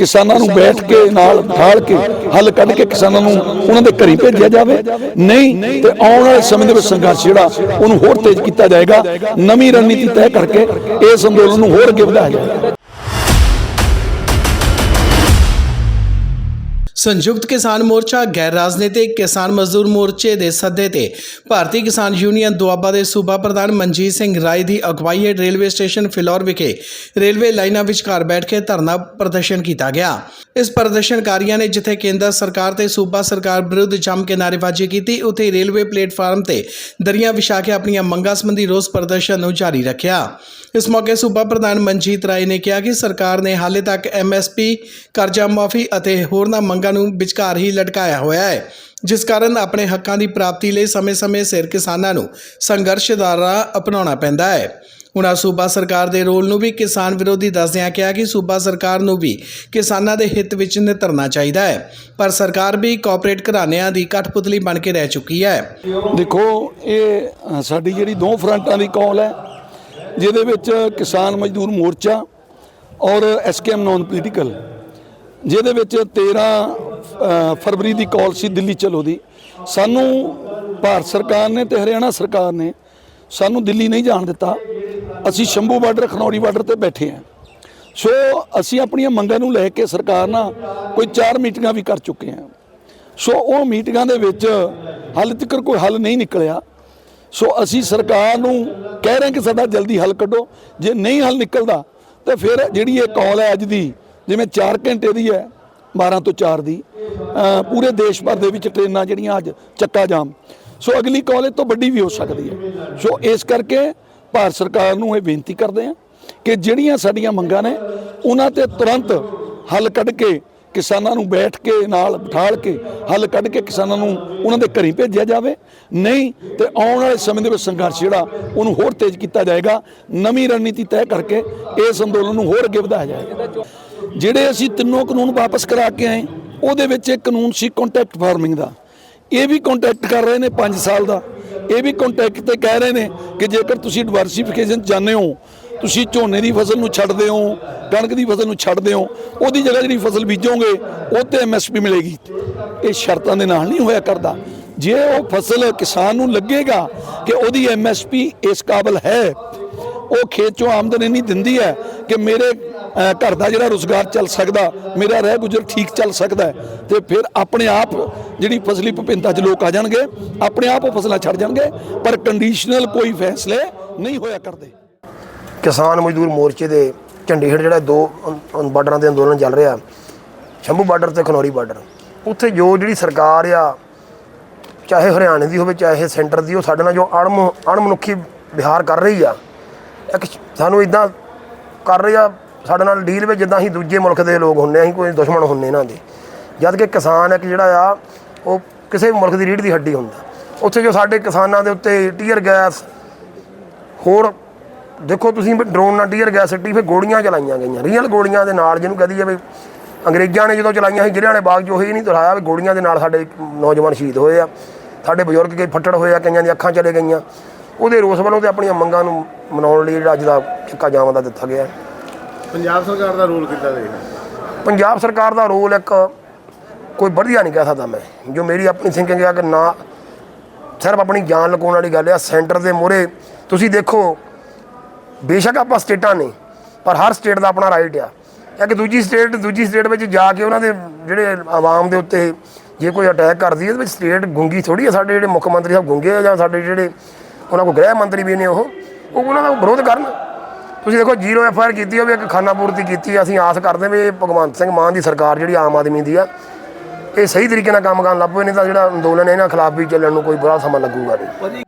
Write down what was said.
ਕਿਸਾਨਾਂ ਨੂੰ ਬੈਠ ਕੇ ਨਾਲ ਬਿਠਾਲ ਕੇ, ਹੱਲ ਕੱਢ ਕੇ ਕਿਸਾਨਾਂ ਨੂੰ ਉਹਨਾਂ ਦੇ ਘਰੀ ਭੇਜਿਆ ਜਾਵੇ? ਨਹੀਂ, ਤੇ ਆਉਣ ਵਾਲੇ ਸਮੇਂ ਦੇ ਵਿੱਚ ਸੰਘਰਸ਼ ਜਿਹੜਾ, ਉਹਨੂੰ ਹੋਰ ਤੇਜ਼ ਕੀਤਾ ਜਾਏਗਾ। ਨਵੀਂ ਰਣਨੀਤੀ ਤੈਅ ਕਰਕੇ ਇਸ ਅੰਦੋਲਨ ਨੂੰ ਹੋਰ ਅੱਗੇ ਵਧਾਇਆ ਜਾਏਗਾ। ਸੰਯੁਕਤ ਕਿਸਾਨ ਮੋਰਚਾ, ਗੈਰ ਰਾਜਨੀਤਿਕ ਕਿਸਾਨ ਮਜ਼ਦੂਰ ਮੋਰਚੇ ਦੇ ਸੱਦੇ ਤੇ ਭਾਰਤੀ ਕਿਸਾਨ ਯੂਨੀਅਨ ਦੁਆਬਾ ਦੇ ਸੂਬਾ ਪ੍ਰਧਾਨ ਮਨਜੀਤ ਸਿੰਘ ਰਾਏ ਦੀ ਅਗਵਾਈ ਹੇਠ ਰੇਲਵੇ ਸਟੇਸ਼ਨ ਫਿਲੌਰ ਵਿਖੇ ਰੇਲਵੇ ਲਾਈਨਾਂ ਵਿਚਕਾਰ ਬੈਠ ਕੇ ਧਰਨਾ ਪ੍ਰਦਰਸ਼ਨ ਕੀਤਾ ਗਿਆ। ਇਸ ਪ੍ਰਦਰਸ਼ਨਕਾਰੀਆਂ ਨੇ ਜਿੱਥੇ ਕੇਂਦਰ ਸਰਕਾਰ ਤੇ ਸੂਬਾ ਸਰਕਾਰ ਵਿਰੁੱਧ ਜੰਮ ਕੇ ਨਾਅਰੇਬਾਜ਼ੀ ਕੀਤੀ, ਉੱਥੇ ਰੇਲਵੇ ਪਲੇਟਫਾਰਮ ਤੇ ਦਰੀਆਂ ਵਿਛਾ ਕੇ ਆਪਣੀਆਂ ਮੰਗਾਂ ਸੰਬੰਧੀ ਰੋਸ ਪ੍ਰਦਰਸ਼ਨ ਨੂੰ ਜਾਰੀ ਰੱਖਿਆ। ਇਸ ਮੌਕੇ ਸੂਬਾ ਪ੍ਰਧਾਨ ਮਨਜੀਤ ਰਾਏ ਨੇ ਕਿਹਾ ਕਿ ਸਰਕਾਰ ਨੇ ਹਾਲੇ ਤੱਕ ਐਮਐਸਪੀ ਕਰਜ਼ਾ ਮਾਫੀ ਅਤੇ ਹੋਰਨਾਂ ਮੰਗਾਂ ਨੂੰ ਵਿਚਕਾਰ ਹੀ ਲਟਕਾਇਆ ਹੋਇਆ ਹੈ, ਜਿਸ ਕਾਰਨ ਆਪਣੇ ਹੱਕਾਂ ਦੀ ਪ੍ਰਾਪਤੀ ਲਈ ਸਮੇਂ-ਸਮੇਂ ਸਿਰ ਕਿਸਾਨਾਂ ਨੂੰ ਸੰਘਰਸ਼ ਦਾ ਰਾਹ ਅਪਣਾਉਣਾ ਪੈਂਦਾ ਹੈ। ਉਨ੍ਹਾਂ ਸੂਬਾ ਸਰਕਾਰ ਦੇ ਰੋਲ ਨੂੰ ਵੀ ਕਿਸਾਨ ਵਿਰੋਧੀ ਦੱਸਦਿਆਂ ਕਿਹਾ ਕਿ ਸੂਬਾ ਸਰਕਾਰ ਨੂੰ ਵੀ ਕਿਸਾਨਾਂ ਦੇ ਹਿੱਤ ਵਿੱਚ ਨਿਤਰਨਾ ਚਾਹੀਦਾ ਹੈ, ਪਰ ਸਰਕਾਰ ਵੀ ਕਾਰਪੋਰੇਟ ਘਰਾਣਿਆਂ ਦੀ ਕਠਪੁਤਲੀ ਬਣ ਕੇ ਰਹਿ ਚੁੱਕੀ ਹੈ। ਦੇਖੋ, ਇਹ ਸਾਡੀ ਜਿਹੜੀ ਦੋ ਫਰੰਟਾਂ ਦੀ ਕਾਲ ਹੈ, ਜਿਹਦੇ ਵਿੱਚ ਕਿਸਾਨ ਮਜ਼ਦੂਰ ਮੋਰਚਾ ਔਰ ਐਸਕੇਐਮ ਨਾਨ ਪੋਲੀਟੀਕਲ ਜਿਹਦੇ ਵਿੱਚ 13 ਫਰਵਰੀ ਦੀ ਕਾਲ ਸੀ ਦਿੱਲੀ ਚਲੋ ਦੀ। ਸਾਨੂੰ ਭਾਰਤ ਸਰਕਾਰ ਨੇ ਤੇ ਹਰਿਆਣਾ ਸਰਕਾਰ ਨੇ ਸਾਨੂੰ ਦਿੱਲੀ ਨਹੀਂ ਜਾਣ ਦਿੱਤਾ। ਅਸੀਂ ਸ਼ੰਭੂ ਬਾਰਡਰ, ਖਨੌਰੀ ਬਾਰਡਰ ਤੇ ਬੈਠੇ ਹਾਂ। ਸੋ ਅਸੀਂ ਆਪਣੀਆਂ ਮੰਗਾਂ ਨੂੰ ਲੈ ਕੇ ਸਰਕਾਰ ਨਾਲ ਕੋਈ ਚਾਰ ਮੀਟਿੰਗਾਂ ਵੀ ਕਰ ਚੁੱਕੇ ਹਾਂ। ਸੋ ਉਹ ਮੀਟਿੰਗਾਂ ਦੇ ਵਿੱਚ ਹਾਲੇ ਤੱਕ ਕੋਈ ਹੱਲ ਨਹੀਂ ਨਿਕਲਿਆ। ਸੋ ਅਸੀਂ ਸਰਕਾਰ ਨੂੰ ਕਹਿ ਰਹੇ ਕਿ ਸਾਡਾ ਜਲਦੀ ਹੱਲ ਕੱਢੋ। ਜੇ ਨਹੀਂ ਹੱਲ ਨਿਕਲਦਾ, ਤੇ ਫਿਰ ਜਿਹੜੀ ਇਹ ਕਾਲ ਹੈ ਅੱਜ ਦੀ ਜਿਵੇਂ 4 ਘੰਟੇ ਦੀ ਹੈ 12 ਤੋਂ 4 ਦੀ ਪੂਰੇ ਦੇਸ਼ ਭਰ ਦੇ ਵਿੱਚ ਟ੍ਰੇਨਾਂ ਜਿਹੜੀਆਂ ਅੱਜ ਚੱਕਾ ਜਾਮ। ਸੋ ਅਗਲੀ ਕਾਲਜ ਤੋਂ ਵੱਡੀ ਵੀ ਹੋ ਸਕਦੀ ਹੈ। ਸੋ ਇਸ ਕਰਕੇ ਭਾਰਤ ਸਰਕਾਰ ਨੂੰ ਇਹ ਬੇਨਤੀ ਕਰਦੇ ਹਾਂ ਕਿ ਜਿਹੜੀਆਂ ਸਾਡੀਆਂ ਮੰਗਾਂ ਨੇ, ਉਹਨਾਂ ਤੇ ਤੁਰੰਤ ਹੱਲ ਕੱਢ ਕੇ ਕਿਸਾਨਾਂ ਨੂੰ ਬੈਠ ਕੇ ਨਾਲ ਬਿਠਾਲ ਕੇ ਹੱਲ ਕੱਢ ਕੇ ਕਿਸਾਨਾਂ ਨੂੰ ਉਹਨਾਂ ਦੇ ਘਰੀ ਭੇਜਿਆ ਜਾਵੇ। ਨਹੀਂ ਤੇ ਆਉਣ ਵਾਲੇ ਸਮੇਂ ਦੇ ਵਿੱਚ ਸੰਘਰਸ਼ ਜਿਹੜਾ, ਉਹਨੂੰ ਹੋਰ ਤੇਜ਼ ਕੀਤਾ ਜਾਏਗਾ। ਨਵੀਂ ਰਣਨੀਤੀ ਤੈਅ ਕਰਕੇ ਇਸ ਅੰਦੋਲਨ ਨੂੰ ਹੋਰ ਅੱਗੇ ਵਧਾਇਆ ਜਾਏਗਾ। ਜਿਹੜੇ ਅਸੀਂ ਤਿੰਨੋਂ ਕਾਨੂੰਨ ਵਾਪਸ ਕਰਾ ਕੇ ਆਏ, ਉਹਦੇ ਵਿੱਚ ਇੱਕ ਕਾਨੂੰਨ ਸੀ ਕੰਟੈਕਟ ਫਾਰਮਿੰਗ ਦਾ। ਇਹ ਵੀ ਕੰਟੈਕਟ ਕਰ ਰਹੇ ਨੇ 5 ਸਾਲ ਦਾ। ਇਹ ਵੀ ਕੰਟੈਕਟ ਤੇ ਕਹਿ ਰਹੇ ਨੇ ਕਿ ਜੇਕਰ ਤੁਸੀਂ ਡਿਵਰਸਿਫਿਕੇਸ਼ਨ ਚਾਹੁੰਦੇ ਹੋ, ਤੁਸੀਂ ਝੋਨੇ ਦੀ ਫਸਲ ਨੂੰ ਛੱਡਦੇ ਹੋ, ਕਣਕ ਦੀ ਫਸਲ ਨੂੰ ਛੱਡਦੇ ਹੋ, ਉਹਦੀ ਜਗ੍ਹਾ ਜਿਹੜੀ ਫਸਲ ਬੀਜੋਗੇ, ਉਹ ਤੇ ਐਮਐਸਪੀ ਮਿਲੇਗੀ। ਇਹ ਸ਼ਰਤਾਂ ਦੇ ਨਾਲ ਨਹੀਂ ਹੋਇਆ ਕਰਦਾ। ਜੇ ਉਹ ਫਸਲ ਕਿਸਾਨ ਨੂੰ ਲੱਗੇਗਾ ਕਿ ਉਹਦੀ ਐਮਐਸਪੀ ਇਸ ਕਾਬਲ ਹੈ, ਉਹ ਖੇਤ ਚੋਂ ਆਮਦਨ ਇੰਨੀ ਦਿੰਦੀ ਹੈ ਕਿ ਮੇਰੇ ਘਰ ਦਾ ਜਿਹੜਾ ਰੋਜ਼ਗਾਰ ਚੱਲ ਸਕਦਾ ਮੇਰਾ ਰਹਿ ਗੁਜ਼ਰ ਠੀਕ ਚੱਲ ਸਕਦਾ ਹੈ, ਤੇ ਫਿਰ ਆਪਣੇ ਆਪ ਜਿਹੜੀ ਫਸਲੀ ਵਿਭਿੰਨਤਾ 'ਚ ਲੋਕ ਆ ਜਾਣਗੇ ਆਪਣੇ ਆਪ ਉਹ ਫਸਲਾਂ ਛੱਡ ਜਾਣਗੇ ਪਰ ਕੰਡੀਸ਼ਨਲ ਕੋਈ ਫੈਸਲੇ ਨਹੀਂ ਹੋਇਆ ਕਰਦੇ। ਕਿਸਾਨ ਮਜ਼ਦੂਰ ਮੋਰਚੇ ਦੇ ਚੰਡੀਗੜ੍ਹ ਜਿਹੜਾ ਦੋ ਬਾਰਡਰਾਂ ਦੇ ਅੰਦੋਲਨ ਚੱਲ ਰਿਹਾ ਸ਼ੰਭੂ ਬਾਰਡਰ ਤੇ ਖਨੌਰੀ ਬਾਰਡਰ। ਉੱਥੇ ਜੋ ਜਿਹੜੀ ਸਰਕਾਰ ਆ ਚਾਹੇ ਹਰਿਆਣੇ ਦੀ ਹੋਵੇ ਚਾਹੇ ਸੈਂਟਰ ਦੀ ਉਹ ਸਾਡੇ ਨਾਲ ਜੋ ਅਣਮ ਅਣਮਨੁੱਖੀ ਵਿਹਾਰ ਕਰ ਰਹੀ ਆ ਇੱਕ ਸਾਨੂੰ ਇਦਾਂ ਕਰ ਰਹੇ ਆ ਸਾਡੇ ਨਾਲ ਡੀਲ ਵਿੱਚ ਜਿੱਦਾਂ ਅਸੀਂ ਦੂਜੇ ਮੁਲਕ ਦੇ ਲੋਕ ਹੁੰਨੇ ਆ, ਅਸੀਂ ਕੋਈ ਦੁਸ਼ਮਣ ਹੁੰਨੇ ਇਹਨਾਂ ਦੇ। ਜਦ ਕਿ ਕਿਸਾਨ ਇੱਕ ਜਿਹੜਾ ਆ ਉਹ ਕਿਸੇ ਮੁਲਕ ਦੀ ਰੀੜ ਦੀ ਹੱਡੀ ਹੁੰਦਾ। ਉੱਥੇ ਜੋ ਸਾਡੇ ਕਿਸਾਨਾਂ ਦੇ ਉੱਤੇ ਟੀਅਰ ਗੈਸ ਹੋਰ ਦੇਖੋ ਤੁਸੀਂ ਵੀ ਡਰੋਨ ਨਾਲ ਟੀਅਰ ਗੈਸ ਸਿੱਟੀ ਫਿਰ ਗੋਲੀਆਂ ਚਲਾਈਆਂ ਗਈਆਂ। ਰੀਅਲ ਗੋਲੀਆਂ ਦੇ ਨਾਲ ਜਿਹਨੂੰ ਕਹਦੀ ਜਾਵੇ ਅੰਗਰੇਜ਼ਾਂ ਨੇ ਜਦੋਂ ਚਲਾਈਆਂ ਸੀ ਜ਼ਿਲ੍ਹਿਆਂ ਨੇ ਬਾਗ 'ਚ ਉਹੀ ਨਹੀਂ ਦੁਹਰਾਇਆ ਵੀ ਗੋਲੀਆਂ ਦੇ ਨਾਲ ਸਾਡੇ ਨੌਜਵਾਨ ਸ਼ਹੀਦ ਹੋਏ ਆ। ਸਾਡੇ ਬਜ਼ੁਰਗ ਕਈ ਫੱਟੜ ਹੋਏ ਆ ਕਈਆਂ ਦੀਆਂ ਅੱਖਾਂ ਚਲੇ ਗਈਆਂ। ਉਹਦੇ ਰੋਸ ਵੱਲੋਂ ਤੇ ਆਪਣੀਆਂ ਮੰਗਾਂ ਨੂੰ ਮਨਾਉਣ ਲਈ ਜਿਹੜਾ ਅੱਜ ਦਾ ਚੱਕਾ ਜਾਮ ਦਾ ਦਿੱਤਾ ਗਿਆ। ਪੰਜਾਬ ਸਰਕਾਰ ਦਾ ਰੋਲ ਕਿੱਦਾਂ ਦੇਖਦੇ ਪੰਜਾਬ ਸਰਕਾਰ ਦਾ ਰੋਲ ਇੱਕ ਕੋਈ ਵਧੀਆ ਨਹੀਂ ਕਹਿ ਸਕਦਾ ਮੈਂ। ਜੋ ਮੇਰੀ ਆਪਣੀ ਥਿੰਕਿੰਗ ਹੈ ਕਿ ਨਾ ਸਿਰਫ ਆਪਣੀ ਜਾਨ ਲਗਾਉਣ ਵਾਲੀ ਗੱਲ ਆ ਸੈਂਟਰ ਦੇ ਮੂਹਰੇ। ਤੁਸੀਂ ਦੇਖੋ ਬੇਸ਼ੱਕ ਆਪਾਂ ਸਟੇਟਾਂ ਨੇ ਪਰ ਹਰ ਸਟੇਟ ਦਾ ਆਪਣਾ ਰਾਈਟ ਆ। ਇੱਕ ਦੂਜੀ ਸਟੇਟ ਦੂਜੀ ਸਟੇਟ ਵਿੱਚ ਜਾ ਕੇ ਉਹਨਾਂ ਦੇ ਜਿਹੜੇ ਆਵਾਮ ਦੇ ਉੱਤੇ ਜੇ ਕੋਈ ਅਟੈਕ ਕਰਦੀ ਹੈ ਇਹਦੇ ਵਿੱਚ ਸਟੇਟ ਗੁੰਗੀ ਥੋੜੀ ਆ ਸਾਡੇ ਜਿਹੜੇ ਮੁੱਖ ਮੰਤਰੀ ਸਾਹਿਬ ਗੁੰਗੇ ਆ ਜਾਂ ਸਾਡੇ ਜਿਹੜੇ ਉਹਨਾਂ ਕੋਲ ਗ੍ਰਹਿ ਮੰਤਰੀ ਵੀ ਨੇ ਉਹ ਉਹ ਉਹਨਾਂ ਦਾ ਵਿਰੋਧ ਕਰਨ। ਤੁਸੀਂ ਦੇਖੋ ਜ਼ੀਰੋ ਐਫ ਆਰ ਕੀਤੀ ਹੋਵੇ ਇੱਕ ਖਾਨਾ ਪੂਰਤੀ ਕੀਤੀ ਆ। ਅਸੀਂ ਆਸ ਕਰਦੇ ਹਾਂ ਵੀ ਇਹ ਭਗਵੰਤ ਸਿੰਘ ਮਾਨ ਦੀ ਸਰਕਾਰ ਜਿਹੜੀ ਆਮ ਆਦਮੀ ਦੀ ਆ, ਇਹ ਸਹੀ ਤਰੀਕੇ ਨਾਲ ਕੰਮ ਕਰਨ ਲੱਗ ਪਏ ਨਹੀਂ ਤਾਂ ਜਿਹੜਾ ਅੰਦੋਲਨ ਹੈ, ਇਹਨਾਂ ਖਿਲਾਫ ਵੀ ਚੱਲਣ ਨੂੰ ਕੋਈ ਬੁਰਾ ਸਮਾਂ ਲੱਗੂਗਾ ਨਹੀਂ